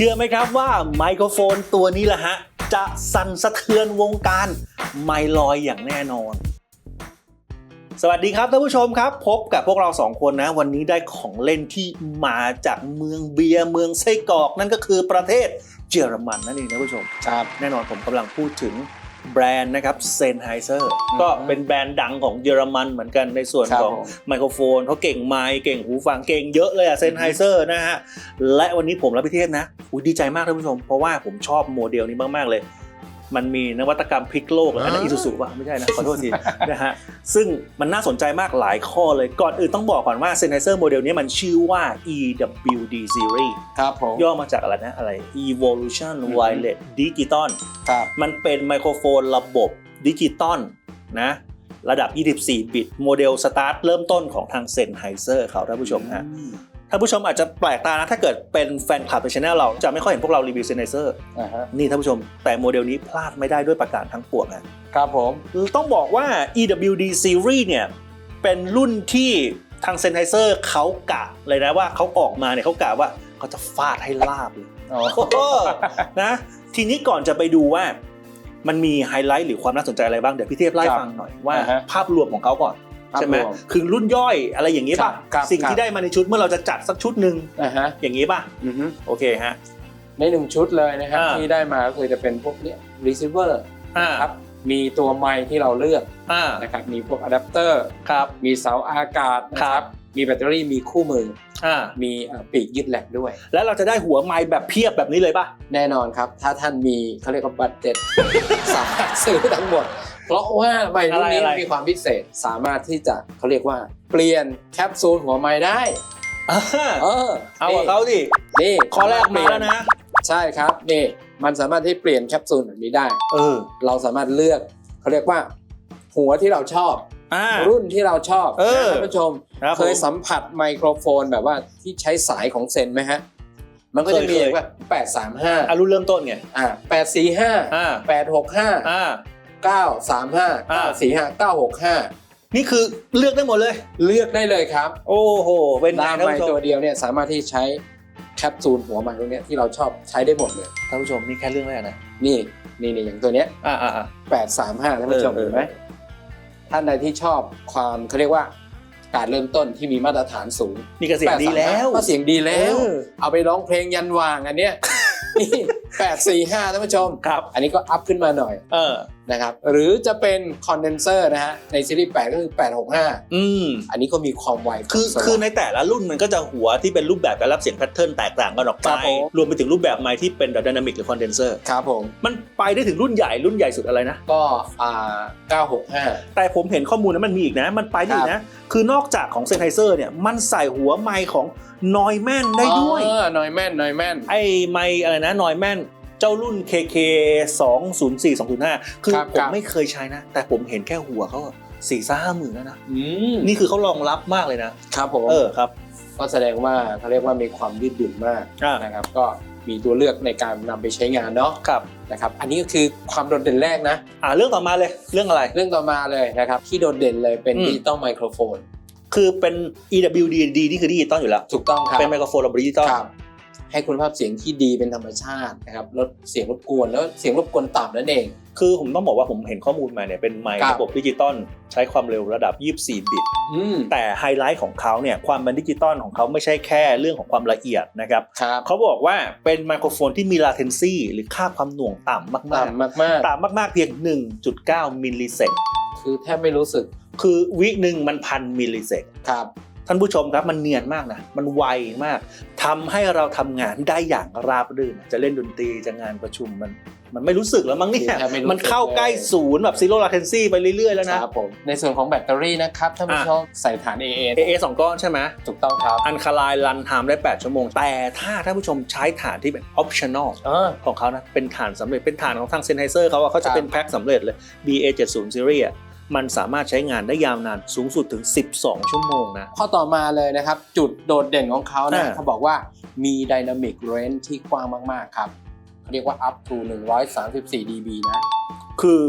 ชื่อไหมครับว่าไมโครโฟนตัวนี้แหละฮะ จะสั่นสะเทือนวงการไมลอยอย่างแน่นอน สวัสดีครับท่านผู้ชมครับ พบกับพวกเราสองคนนะ วันนี้ได้ของเล่นที่มาจากเมืองเบียร์เมืองไส้กรอกนั่นก็คือประเทศเยอรมันนั่นเองนะผู้ชมครับแน่นอนผมกำลังพูดถึง แบรนด์นะครับเซนไฮเซอร์ก็เป็นแบรนด์ดังของเยอรมันเหมือนกันในส่วนครับของผมไมโครโฟนเขาเก่งไมค์เก่งหูฟังเก่งเยอะเลยอะเซนไฮเซอร์นะฮะและวันนี้ผมและพี่เทพนะอุ๊ยดีใจมากท่านผู้ชม เพราะว่าผมชอบโมเดลนี้มาก ๆ เลย มันมีนวัตกรรมพลิกโลกเลยอันนั้นอีซูซูป่ะไม่ใช่นะขอโทษทีนะฮะซึ่งมันน่าสนใจมากหลายข้อเลยก่อนอื่นต้องบอกก่อนว่าเซนไฮเซอร์โมเดลนี้มันชื่อว่า EWD Series ครับผมย่อมาจากอะไรนะอะไร Evolution Wireless Digital ครับมันเป็นไมโครโฟนระบบดิจิตอลนะระดับ 24 บิต โมเดลสตาร์ทเริ่มต้นของทางเซนไฮเซอร์เขาท่านผู้ชมฮะ ท่านผู้ชมอาจจะแปลกตานะ ถ้าเกิดเป็นแฟนคลับในช anel เราจะไม่ค่อยเห็นพวกเรารีวิวเซนไฮเซอร์อ่าฮะนี่ท่านผู้ชมแต่โมเดลนี้พลาดไม่ได้ด้วยประการทั้งปวงนะครับผม ต้องบอกว่า EWD Series เนี่ย เป็นรุ่นที่ทางเซนไฮเซอร์เขากะเลยนะว่าเขาออกมาเนี่ยเขากะว่าเขาจะฟาดให้ลาบเลย อ๋อ โอ้โหนะทีนี้ก่อนจะไปดูว่า มันมีไฮไลท์หรือความน่าสนใจอะไรบ้าง เดี๋ยวพี่เทพไล่ครับฟังหน่อยว่า อ่าฮะ ภาพรวมของเขาก่อนภาพ ใช่ไหมรวมคือรุ่นย่อยอะไรอย่างนี้ป่ะครับครับสิ่งครับที่ได้มาในชุดเมื่อเราจะจัดสักชุดหนึ่งอ่าฮะอย่างนี้ป่ะอือฮึโอเคฮะในหนึ่งชุดเลยนะครับอ่าที่ได้มาก็คือจะเป็นพวกเนี้ย receiver อ่าครับมีตัวไมค์ที่เราเลือกอ่านะครับมีพวกอะแดปเตอร์ครับมีเสาอากาศนะคครัรับบมีแบตเตอรี่มีคู่มืออ่ามีเอ่อปีกยึดแหลกด้วย แล้วเราจะได้หัวไม้แบบเพียบแบบนี้เลยป่ะ แน่นอนครับ ถ้าท่านมีเขาเรียกว่าบัตเจ็ตสามารถซื้อทั้งหมด เพราะว่าไมค์รุ่นนี้อะไรๆมีความพิเศษสามารถที่จะเขาเรียกว่า เปลี่ยนแคปซูลหัวไม้ได้อ่าเออเอากับเขาดินี่ข้อแรกมาแล้วนะ ใช่ครับนี่มันสามารถที่เปลี่ยนแคปซูลแบบนี้ได้ เออ เราสามารถเลือกเขาเรียกว่า หัวที่เราชอบอ่ารุ่นที่เราชอบเออนะท่านผู้ชมครับเคยผมสัมผัสไมโครโฟนแบบว่าที่ใช้สายของเซนไหมฮะ มันก็จะมีเคยว่าแปดสามห้าอะรุ่นเริ่มต้นไงอ่าแปดสี่ห้าอ่าแปดหกห้า อ่าเก้าสามห้าอ่าเก้าสี่ห้าเก้าหกห้านี่คือเลือกได้หมดเลย เลือกได้เลยครับโอ้โห เป็นไงด้ามท่านไมผู้ชตัมวเดียวเนี่ยสามารถที่ใช้แคปซูลหัวไมค์ตรงเนี้ยที่เราชอบใช้ได้หมดเลย ท่านผู้ชมนี่แค่เรื่องแรกนะนี่นี่นี่อย่างตัวเนี้ยอ่าอ่าอ่าแปดสามห้าท่านผู้ชมเออ เห็นไหมท่านใดที่ชอบความเขาเรียกว่า การเริ่มต้นที่มีมาตรฐานสูงนี่ก็เสียงดีแล้วก็เสียงดีแล้ว เออเอาไปร้องเพลงยันวางอันเนี้ยนี่แปดสี่ห้าท่านผู้ชม ครับ อันนี้ก็อัพขึ้นมาหน่อย เออ นะครับหรือจะเป็นคอนเดนเซอร์นะฮะในซีรีส์8ก็คือ 865 อืมอันนี้ก็มีความไวคือวามสว่างคือในแต่ละรุ่นมันก็จะหัวที่เป็นรูปแบบการรับเสียงแพทเทิร์นแตกต่างกันออกคไปรับผมรวมไปถึงรูปแบบไมค์ที่เป็นแบบดินามิกหรือคอนเดนเซอร์ครับผมมันไปได้ถึงรุ่นใหญ่รุ่นใหญ่สุดอะไรนะ ก็อ่า965 แต่ผมเห็นข้อมูลนั้นมันมีอีกนะ มันไปได้อีกนะ คือนอกจากของเซนไฮเซอร์เนี่ยมันใส่หัวไมค์ของนอยแมนได้ด้วยเออนอยแม่นนอยแม่นไอ้ไมค์อะไรนะนอยแมน เจ้ารุ่น KK 204 205 คือครับผมครับไม่เคยใช้นะ แต่ผมเห็นแค่หัวเขาสี่ซ่าห้าหมื่นแล้วนะอืมนี่คือเขารองรับมากเลยนะครับผมเออครับ ก็แสดงว่าเขาเรียกว่ามีความยืดหยุ่นมากอ่านะครับ ก็มีตัวเลือกในการนำไปใช้งานเนาะครับนะครับ อันนี้ก็คือความโดดเด่นแรกนะ อ่าเรื่องต่อมาเลยเรื่องอะไร เรื่องต่อมาเลยนะครับ ที่โดดเด่นเลยเป็นอืมดิจิตอลไมโครโฟน คือเป็น EWD นี่คือดิจิตอลอยู่แล้ว ถูกต้องครับ เป็นไมโครโฟนระบบดิจิตอลครับ ให้คุณภาพเสียงที่ดีเป็นธรรมชาตินะครับลดเสียงรบกวนแล้วเสียงรบกวนต่ำนั่นเอง คือผมต้องบอกว่าผมเห็นข้อมูลมาเนี่ยเป็นไมค์ครับระบบดิจิตอลใช้ความเร็วระดับ 24 บิตอืมแต่ไฮไลท์ของเขาเนี่ยความเป็นดิจิตอลของเขาไม่ใช่แค่เรื่องของความละเอียดนะครับครับเขาบอกว่าเป็นไมโครโฟนที่มี latency หรือค่าความหน่วงต่ำมากต่ำมากๆต่ำมากๆเพียง 1.9 มิลลิเซกๆคือแทบไม่รู้สึก คือวิหนึ่งมันพันมิลลิเซกครับ ท่านผู้ชมครับมันเนียนมากนะมันไวมากทำให้เราทำงานได้อย่างราบรื่น จะเล่นดนตรีจะงานประชุมมันมันไม่รู้สึกแล้วมั้งเนี่ยแทบไม่รู้สึกมันเข้าใกล้ศูนย์แบบ zero latency ไปเรื่อยๆ แล้วคนะรับผมในส่วนของแบตเตอรี่นะครับท่านผู้ชมใส่ฐาน AA AA สองก้อนใช่ไหมถูกต้องครับ อันคาไลรันไทม์ได้ 8 ชั่วโมง แต่ถ้าท่านผู้ชมใช้ฐานที่เป็น optional เออของเขานะเป็นฐานสำเร็จเป็นฐานของทางเซนไฮเซอร์เขาอะเขาจะครับเป็นแพ็คสำเร็จเลย BA70 Series อะ มันสามารถใช้งานได้ยาวนานสูงสุดถึง 12 ชั่วโมงนะ ข้อต่อมาเลยนะครับ จุดโดดเด่นของเขานะอ่าเขาบอกว่ามี Dynamic Range ที่กว้างมาก ๆ ครับเขาเรียกว่า up to 134 dB นะ คือ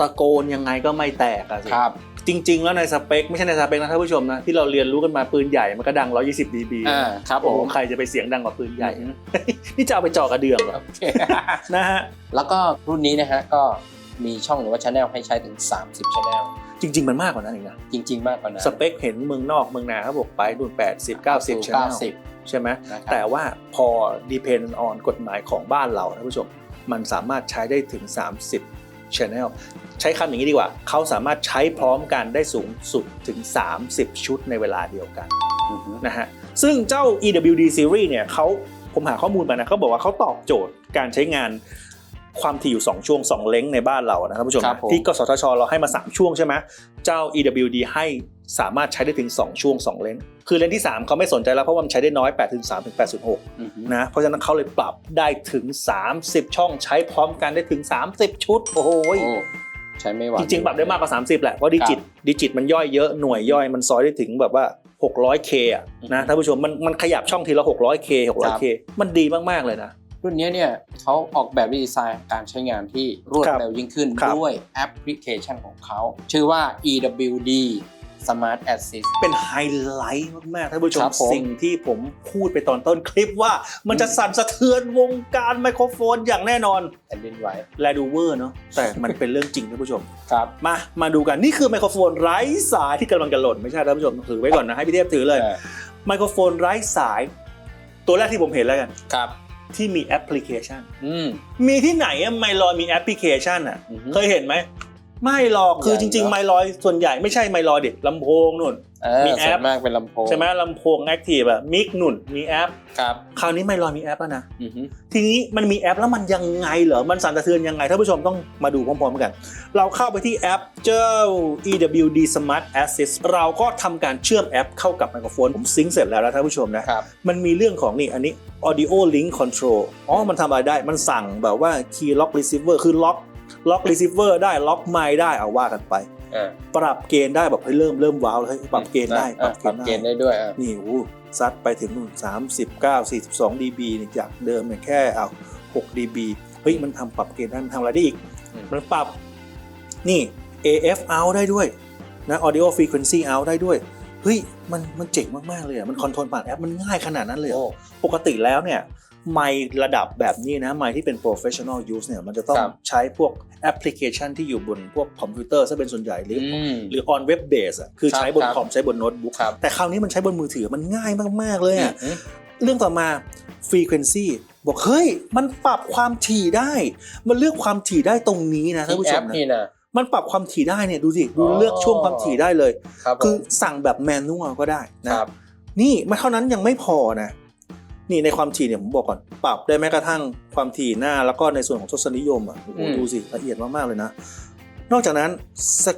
ตะโกนยังไงก็ไม่แตกอะสิครับ จริง ๆ แล้วในสเปค ไม่ใช่ในสเปคนะท่านผู้ชมนะ ที่เราเรียนรู้กันมาปืนใหญ่มันก็ดัง 120 dB อ่าครับผโอ้โหมใครจะไปเสียงดังกว่าปืนใหญ่อืมนี่จะเอาไปจ่อกระเดื่องเหรอโอเคนะฮะแล้วก็รุ่นนี้นะฮะก็ มีช่องหรือว่าช anel ให้ใช้ถึง 30 channel จริง ๆ มันมากกว่านั้นอีกนะ จริง ๆ มากกว่านั้นสเปคเห็นเมืองนอกเมืองนาเขาบอกไปนู่น80 90 channel 90ใช่ไหมนะครับแต่ว่าพอ depend on กฎหมายของบ้านเราท่านผู้ชม มันสามารถใช้ได้ถึง 30 channel ใช้คำอย่างนี้ดีกว่า เขาสามารถใช้พร้อมกันได้สูงสุดถึง 30 ชุดในเวลาเดียวกันอือฮึนะฮะซึ่งเจ้า EWD series เนี่ยเขาผมหาข้อมูลมานะเขาบอกว่าเขาตอบโจทย์การใช้งาน ความถี่อยู่ 2 ช่วง 2 เล้งในบ้านเรานะครับผู้ชมครับนะผม ที่กสทชเราให้มา 3 ช่วงใช่ไหมเจ้า EWD ให้สามารถใช้ได้ถึง 2 ช่วง 2 เลนคือเลนที่ 3 เขาไม่สนใจแล้วเพราะว่ามันใช้ได้น้อย8ถึง3ถึง8.6อือฮึนะเพราะฉะนั้นเขาเลยปรับได้ถึง 30 ช่องใช้พร้อมกันได้ถึง 30 ชุดโอ้โห โอ้ใช้ไม่ไหว จริงๆปรับได้มากกว่า 30 แหละเพราะดิจิตดิจิตมันย่อยเยอะหน่วยย่อยมันซอยได้ถึงแบบว่า 600K อะนะท่านผู้ชมมันมันขยับช่องทีละ 600K 600K มันดีมากๆเลยนะ รุ่นนี้เนี่ยเขาออกแบบดีไซน์การใช้งานที่รวดครับเร็วยิ่งขึ้นครับด้วยแอปพลิเคชันของเขา ชื่อว่า EWD Smart Assist เป็นไฮไลท์มากๆท่านผู้ชคมรับผมสิ่งที่ผมพูดไปตอนต้นคลิปว่ามันจะสั่นสะเทือนวงการไมโครโฟนอย่างแน่นอนแผ่นดินไหวแลดูเวอร์เนาะแต่มันเป็นเรื่องจริงท่านผู้ชมครับมามาดูกันนี่คือไมโครโฟนไร้สายที่กำลังจะหล่นไม่ใช่ท่านผู้ชมถือไว้ก่อนนะให้พี่เทพถือเลยเออไมโครโฟนไร้สาย ตัวแรกที่ผมเห็นแล้วกันครับ ที่มีแอปพลิเคชัน อืม มีที่ไหนอะไมลอยมีแอปพลิเคชันอะ อือฮึ เคยเห็นไหม ไม่หรอกคือจยังริงเหรอๆไมลอยส่วนใหญ่ไม่ใช่ไมลอยเด็ดลำโพงนุ่นเออมีแอปส่วนมากเป็นลำโพงใช่ไหมลำโพงแอคทีฟอะมิกนุ่นมีแอปครับคราวนี้ไมลอยมีแอปแล้วนะอือฮึทีนี้มันมีแอปแล้วมันยังไงเหรอมันสั่นสะเทือนยังไงท่านผู้ชมต้องมาดูพร้อมๆกัน เราเข้าไปที่แอปเจ้า EWD Smart Assist เราก็ทำการเชื่อมแอปเข้ากับไมโครโฟนผมซิงค์เสร็จแล้วนะท่านผู้ชมนะครับมันมีเรื่องของนี่อันนี้ audio link control อ๋อมันทำอะไรได้มันสั่งแบบว่า key lock receiver คือล็อก ล็อก receiver ได้ล็อกไมค์ได้เอาว่ากันไปอ่าปรับเกณฑ์ได้แบบให้ยเริ่มเริ่มว้าวแล้วเฮ้ยปรับเกณฑ์ได้อะปรับเกณฑ์ได้ด้วยอะนี่โอ้โหซัดไปถึงนู่น39 42 dB เนี่ยจากเดิมเนี่ยแค่เอา6 dB เฮ้ยมันทำปรับเกณฑ์ได้มันทำอะไรได้อีกอืมมันปรับนี่ AF out ได้ด้วยนะ audio frequency out ได้ด้วย เฮ้ย มันมันเจ๋งมาก ๆ เลยอะ มันคอนโทรลผ่านแอป มันง่ายขนาดนั้นเลยเหรอโอ้ปกติแล้วเนี่ย ไมค์ระดับแบบนี้นะ ไมค์ที่เป็น professional use เนี่ยมันจะต้องครับใช้พวกแอปพลิเคชันที่อยู่บนพวกคอมพิวเตอร์ซะเป็นส่วนใหญ่หรือออืมหรือ on web base อะคือครับใช้บนครับคอมใช้บนโน้ตบุ๊กครับแต่คราวนี้มันใช้บนมือถือมันง่ายมาก ๆ เลยอะอืมเรื่องต่อมา frequency บอกเฮ้ย มันปรับความถี่ได้ มันเลือกความถี่ได้ตรงนี้นะท่านที่ผู้แอชปมนะนี่นะมันปรับความถี่ได้เนี่ยดูสิดูอ๋อเลือกช่วงความถี่ได้เลยครับคือผมสั่งแบบแมนนวลก็ได้นะครับนี่ไม่เท่านั้นยังไม่พอนะ นี่ในความถี่เนี่ยผมบอกก่อนปรับได้แม้กระทั่งความถี่หน้าแล้วก็ในส่วนของทศนิยมอะโอ้โหอืม ดูสิละเอียดมากๆเลยนะ นอกจากนั้นส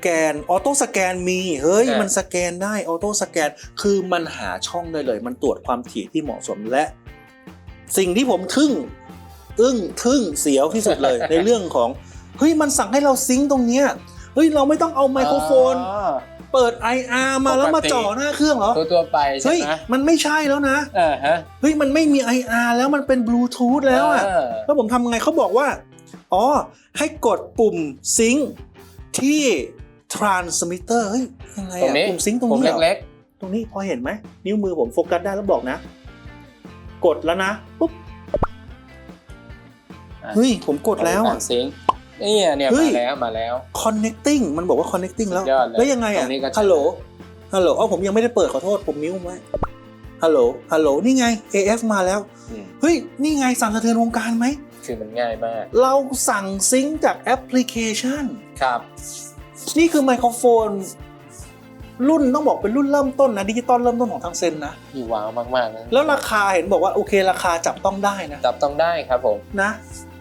แกนออโต้สแกนมีเฮ้ยมันสแกนได้ออโต้สแกนคือมันหาช่องได้เลย มันตรวจความถี่ที่เหมาะสมและ สิ่งที่ผมทึ่ง อึ้งทึ่งเสียวที่สุดเลย ในเรื่องของเฮ้ยมันสั่งให้เราซิงค์ตรงเนี้ยเฮ้ยเราไม่ต้องเอาไมโครโฟนอ๋อ เปิด IR มาแล้วมาปกติจ่อหน้าเครื่องเหรอตัวๆไปใช่เฮ้ยไหมมันไม่ใช่แล้วนะเออฮะเฮ้ยมันไม่มี IR แล้วมันเป็นบลูทูธแล้วอะเออแล้วผมทำไงเขาบอกว่า อ๋อ ให้กดปุ่มซิงค์ที่ transmitter เฮ้ยยังไงตรงอะนี้ปุ่มซิงค์ตรงผมนี้เหรอเล็กตรงนี้พอเห็นไหม นิ้วมือผมโฟกัสได้แล้วบอกนะ กดแล้วนะปุ๊บอะเฮ้ยผมกๆดแล้วอะซิงค์ เนี่ยเนี่ยเฮ้มาย แล้วมาแล้ว connecting มันบอกว่า connecting แล้ว สุดยอดเลยแล้วยังไงตอะ รงนี้ก็ฮัลโหล ฮัลโหลเอ้าผมยังไม่ได้เปิดขอโทษผมนิ้วไว้ ฮัลโหล ฮัลโหล นี่ไง AF มาแล้ว อืมเฮ้ย นี่ไงสั่นสะเทือนวงการไหม คือมันง่ายมากเราสั่งซิงค์จากแอปพลิเคชัน ครับ นี่คือไมโครโฟน รุ่นต้องบอกเป็นรุ่นเริ่มต้นนะดิจิตอลเริ่มต้นของทางเซนนะที่ว้าวมากๆนะแล้วราคาเห็นบอกว่าโอเคราคาจับต้องได้นะจับต้องได้ครับผมนะ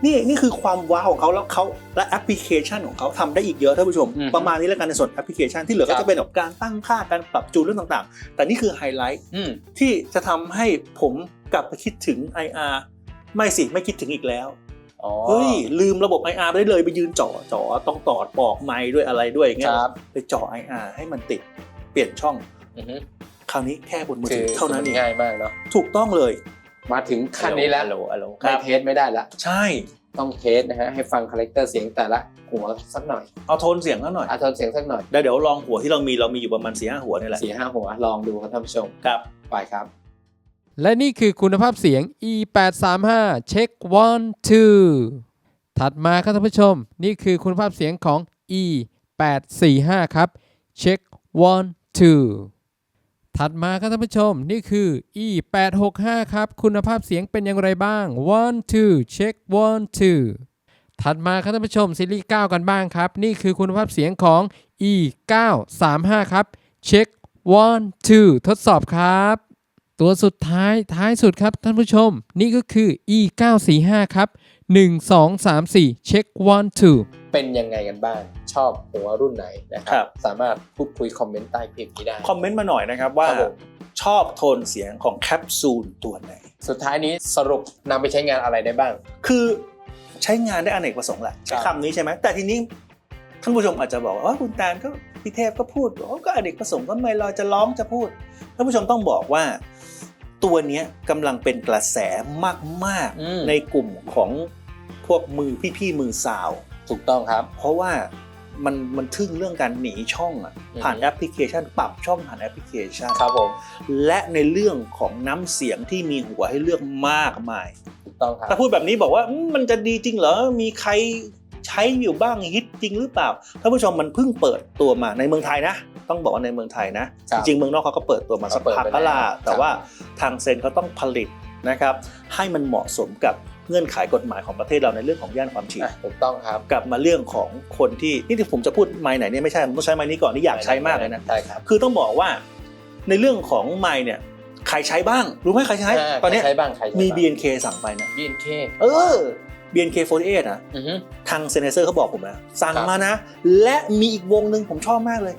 นี่นี่คือความว้าวของเขาแล้วเขาและแอปพลิเคชันของเขาทำได้อีกเยอะท่านผู้ชมอืมประมาณนี้แล้วกันในส่วนแอปพลิเคชันที่เหลือครัก็บจะเป็นแบบการตั้งค่าการปรับจูนเรื่องต่างๆ แต่นี่คือไฮไลท์อืมที่จะทำให้ผมกลับไปคิดถึง IR ไม่สิไม่คิดถึงอีกแล้วอ๋อเฮ้ยลืมระบบ IR ไปได้เลยไปยืนจ่อจ่อต้องตอดปอกไม้ด้วยอะไรด้วยอย่างเงี้คยรับไปจ่อ IR ให้มันติดเปลี่ยนช่อง อือฮึคราวนี้แค่บนมือคืถืออเท่านั้นมัเองง่ายมากเนาะถูกต้องเลย มาถึงขั้นนี้แล้วฮัลโหลฮัลโหลคไม่รับเทสไม่ได้ละ ใช่ ต้องเทสนะฮะ ให้ฟังคาแรคเตอร์เสียงแต่ละหัวสักหน่อยเอาโทนเสียงเขาหน่อยอาโทนเสียงสักหน่อยเดี๋ยวเดี๋ยวลองหัวที่เรามีเรามีอยู่ประมาณสี่ห้าหัวนี่แหละสี่ห้าหัวลองดูครับท่านผู้ชมครับ ไปครับ และนี่คือคุณภาพเสียง E835 Check 1 2ถัดมาครับท่านผู้ชม นี่คือคุณภาพเสียงของ E845 ครับ Check 1 2ถัดมาครับท่านผู้ชม นี่คือ E865 ครับ คุณภาพเสียงเป็นอย่างไรบ้าง1 2 Check 1 2ถัดมาครับท่านผู้ชมซีรีส์9กันบ้างครับ นี่คือคุณภาพเสียงของ E935 ครับ Check 1 2ทดสอบครับ ตัวสุดท้ายท้ายสุดครับท่านผู้ชม นี่ก็คือ e 9 4 5ครับ 1 2 3 4เช็ค one two เป็นยังไงกันบ้าง ชอบหัวรุ่นไหนนะคครัรับบสามารถพูดคุยคอมเมนต์ใต้คลิปนี้ได้ คอมเมนต์มาหน่อยนะครับว่าครับผมชอบโทนเสียงของแคปซูลตัวไหน สุดท้ายนี้สรุปนำไปใช้งานอะไรได้บ้าง คือใช้งานได้อเนกประสงค์แหละใช้ครับคำนี้ใช่ไหมแต่ทีนี้ท่านผู้ชมอาจจะบอกว่าอ๋อคุณตาลก็พี่เทพก็พูดอ๋อก็อเนกประสงค์ก็ไม่เราจะร้องจะพูดท่านผู้ชมต้องบอกว่าตัวเนี้ยกำลังเป็นกระแสมากอืมๆในกลุ่มของพวกมือพี่ๆมือสาว ถูกต้องครับ เพราะว่ามันมันทึ่งเรื่องการหนีช่องอะอืม ผ่านแอปพลิเคชัน ปรับช่องผ่านแอปพลิเคชันครับผมและในเรื่องของน้ำเสียงที่มีหัวให้เลือกมากมาย ถูกต้องครับ ถ้าพูดแบบนี้บอกว่าอืมมันจะดีจริงเหรอ มีใครใช้อยู่บ้างฮิตจริงหรือเปล่าท่านผู้ชมมันเพิ่งเปิดตัวมาในเมืองไทยนะ ต้องบอกว่าในเมืองไทยนะ ครัจบริงๆเมืองนอกเขาก็เปิดตัวมาสักเขาเปิดพักไปก็ล่ะแล้วแต่ครับว่าทางเซนเขาต้องผลิตนะครับ ให้มันเหมาะสมกับ เงื่อนไขกฎหมายของประเทศเราในเรื่องของย่านความถี่อะถูกต้องครับกลับมาเรื่องของคนที่นี่ที่ผมจะพูดไมค์ไหนเนี่ยไม่ใช่ผมต้องใช้ไมค์นี้ก่อนนี่อยากใช้มากเลยนะ ใช่ครับคือต้องบอกว่าในเรื่องของไมค์เนี่ยใครใช้บ้าง รู้ไหมใครใช้าตอนเนี้ยใครใช้บ้างใครใช้มีบ้าง BNK สั่งไปนะ BNK เออ BNK48 นะ อือฮึ ทางเซนเซอร์เขาบอกผมนะ สั่งครับ มานะ และมีอีกวงหนึ่งผมชอบมากเลย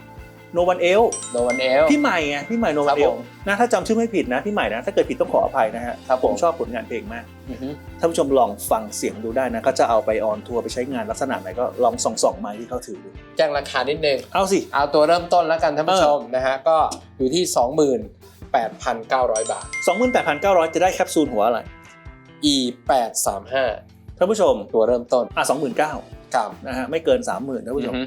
โนวันเอลโนวันเอล พี่ใหม่ไงพี่ใหม่โนครัวันบเอลผมนะถ้าจำชื่อไม่ผิดนะพี่ใหม่นะถ้าเกิดผิดต้องขออภัยนะฮะครับผผม มชอบผลงานเพลงมากอือฮึท่านผู้ชมลองฟังเสียงดูได้นะก็จะเอาไปออนทัวร์ไปใช้งานลักษณะไหนก็ลองส่องส่องๆไมค์ที่เขาถือดูแจ้งราคานิดนึง เอาสิ เอาตัวเริ่มต้นแล้วกันท่านผู้เออชมนะฮะ ก็อยู่ที่ 28,900 บาท 28,900 จะได้แคปซูลหัวอะไร e 835ท่านผู้ชมตัวเริ่มต้นอะ29,000กับนะฮะไม่เกิน 30,000ท่านผู้ชม อือฮึอืม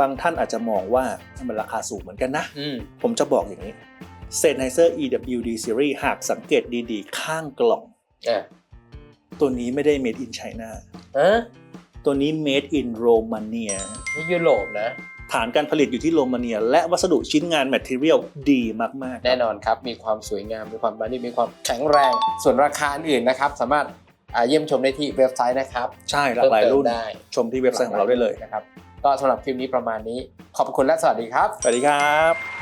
บางท่านอาจจะมองว่ามันราคาสูงเหมือนกันนะอืมผมจะบอกอย่างนี้ Sennheiser EWD Series หากสังเกตดีๆ ข้างกล่องอะตัวนี้ไม่ได้ made in China ฮะตัวนี้ made in Romania นี่ยุโรปนะ ฐานการผลิตอยู่ที่โรมาเนีย และวัสดุชิ้นงาน material ดีมาก ๆ แน่นอนครับ มีความสวยงาม มีความบานีมีความแข็งแรง ส่วนราคาอื่นนะครับ สามารถอ่าเยี่ยมชมได้ที่เว็บไซต์นะครับ ใช่หลากหลายรุ่นเพิ่มเติมได้ชมที่เว็บไซต์ของเราได้เลยนะครับ ก็สำหรับคลิปนี้ประมาณนี้ ขอบคุณและสวัสดีครับ สวัสดีครับ